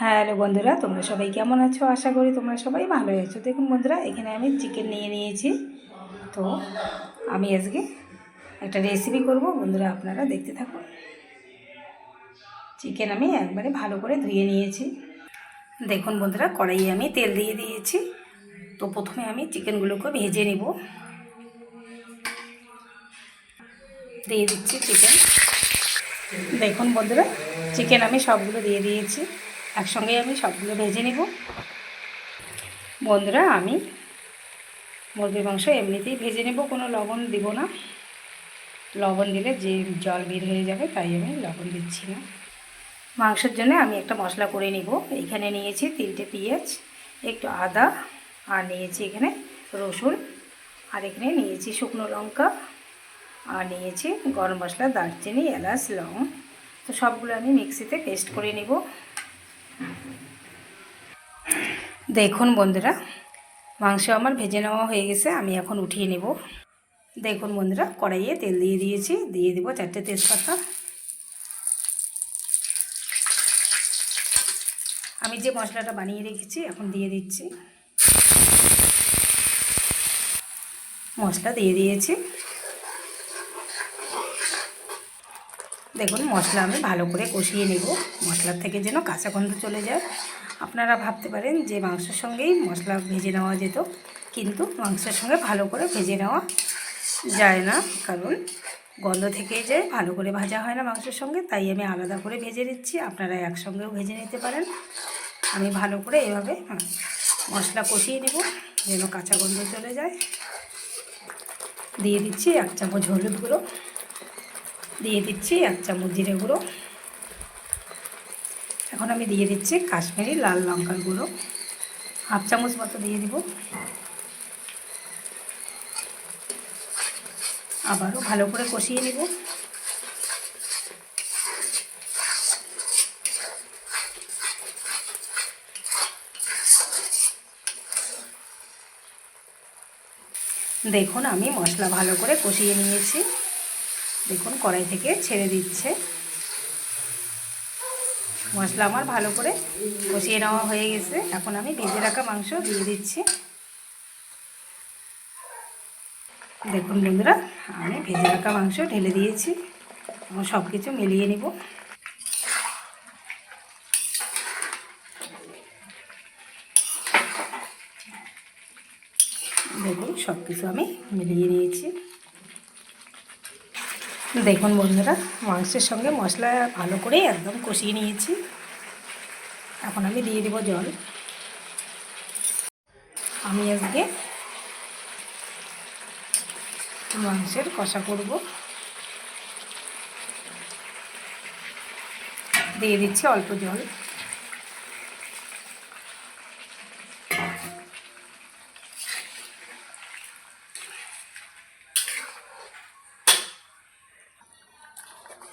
Hello বন্ধুরা, তোমরা সবাই কেমন আছো? আশা করি তোমরা সবাই ভালোই আছো। দেখুন বন্ধুরা, এখানে আমি চিকেন নিয়ে নিয়েছি। তো আমি আজকে একটা রেসিপি করব। বন্ধুরা, আপনারা দেখতে থাকুন। চিকেন আমি একবারে ভালো করে ধুয়ে নিয়েছি। দেখুন বন্ধুরা, কড়াইয়ে আমি তেল দিয়ে দিয়েছি। তো প্রথমে আমি চিকেনগুলোকে ভেজে নেব। দিয়ে দিচ্ছি চিকেন দেখুন বন্ধুরা চিকেন আমি সবগুলো দিয়ে দিয়েছি। একসঙ্গে আমি সবগুলো ভেজে নেব। বন্ধুরা, আমি মুরগির মাংস এমনিতেই ভেজে নেব, কোনো লবণ দিব না। লবণ দিলে যে জল বের হয়ে যাবে, তাই আমি লবণ দিচ্ছি না। মাংসের জন্য আমি একটা মশলা করে নিব। এখানে নিয়েছি তিনটে পেঁয়াজ, একটু আদা, আর নিয়েছি এখানে রসুন, আর এখানে নিয়েছি শুকনো লঙ্কা, আর নিয়েছি গরম মশলা, দারচিনি, এলাচ লং তো সবগুলো আমি মিক্সিতে পেস্ট করে নিব। দেখুন বন্ধুরা, মাংস আমার ভেজে নেওয়া হয়ে গেছে, আমি এখন উঠিয়ে নেব। দেখুন বন্ধুরা, কড়াইয়ে তেল দিয়ে দিয়েছি, দিয়ে দিব চারটে তেজপাতা। আমি যে মশলাটা বানিয়ে রেখেছি, এখন দিয়ে দিচ্ছি। মশলা দিয়ে দিয়েছি। দেখুন, মশলা আমি ভালো করে কষিয়ে নেব। মশলার থেকে যেন কাঁচা গন্ধ চলে যায়। আপনারা ভাবতে পারেন যে মাংসের সঙ্গেই মশলা ভেজে নেওয়া যেত, কিন্তু মাংসের সঙ্গে ভালো করে ভেজে নেওয়া যায় না, কারণ গন্ধ থেকেই যায়, ভালো করে ভাজা হয় না মাংসের সঙ্গে, তাই আমি আলাদা করে ভেজে নিচ্ছি। আপনারা একসঙ্গেও ভেজে নিতে পারেন। আমি ভালো করে এভাবে মশলা কষিয়ে নেব, যেন কাঁচা গন্ধ চলে যায়। দিয়ে দিচ্ছি এক চামচ হলুদ গুঁড়ো। দিয়ে দিচ্ছি এক চামচ জিরে গুঁড়ো। এখন আমি দিয়ে দিচ্ছি কাশ্মীরি লাল লঙ্কার গুঁড়ো। হাফ চামচ মতো দিয়ে দিব। আবারও ভালো করে কষিয়ে নেব। দেখুন আমি মশলা ভালো করে কষিয়ে নিয়েছি। দেখুন, কড়াই থেকে ছেড়ে দিচ্ছে। মশলা আমার ভালো করে কষিয়ে নেওয়া হয়ে গেছে। এখন আমি ভেজে রাখা মাংস দিয়ে দিচ্ছি। দেখুন বন্ধুরা, আমি ভেজে রাখা মাংস ঢেলে দিয়েছি। এবং সব কিছু মিলিয়ে নেব। দেখুন সব কিছু আমি মিলিয়ে নিয়েছি। দেখুন বন্ধুরা, মাংসের সঙ্গে মশলা ভালো করে একদম কষিয়ে নিয়েছি। এখন আমি দিয়ে দেবো জল। আমি আজকে মাংসের কষা করব। দিয়ে দিচ্ছি অল্প জল।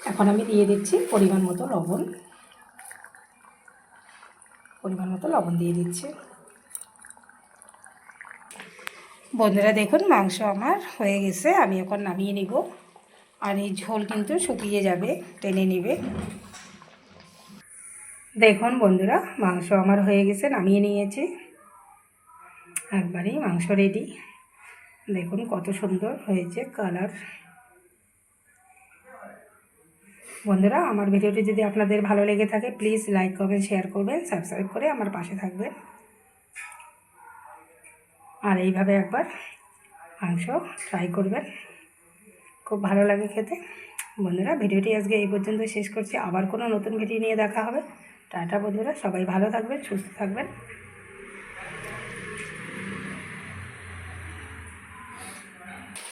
এখন আমি দিয়ে দিচ্ছি পরিমাণ মতো লবণ। পরিমাণ মতো লবণ দিয়ে দিচ্ছি। বন্ধুরা দেখুন, মাংস আমার হয়ে গেছে, আমি এখন নামিয়ে নিব। আর এই ঝোল কিন্তু শুকিয়ে যাবে, টেনে নেবে। দেখুন বন্ধুরা, মাংস আমার হয়ে গেছে, নামিয়ে নিয়েছি। একবারেই মাংস রেডি দেখুন কত সুন্দর হয়েছে কালার বন্ধুরা, আমার ভিডিওটি যদি আপনাদের ভালো লেগে থাকে প্লিজ লাইক করবেন শেয়ার করবেন সাবস্ক্রাইব করে আমার পাশে থাকবেন। আর এইভাবে একবার মাংস ট্রাই করবেন। খুব ভালো লাগে খেতে। বন্ধুরা, ভিডিওটি আজকে এই পর্যন্ত শেষ করছি। আবার কোনো নতুন ভিডিও নিয়ে দেখা হবে। টাটা বন্ধুরা, সবাই ভালো থাকবেন, সুস্থ থাকবেন।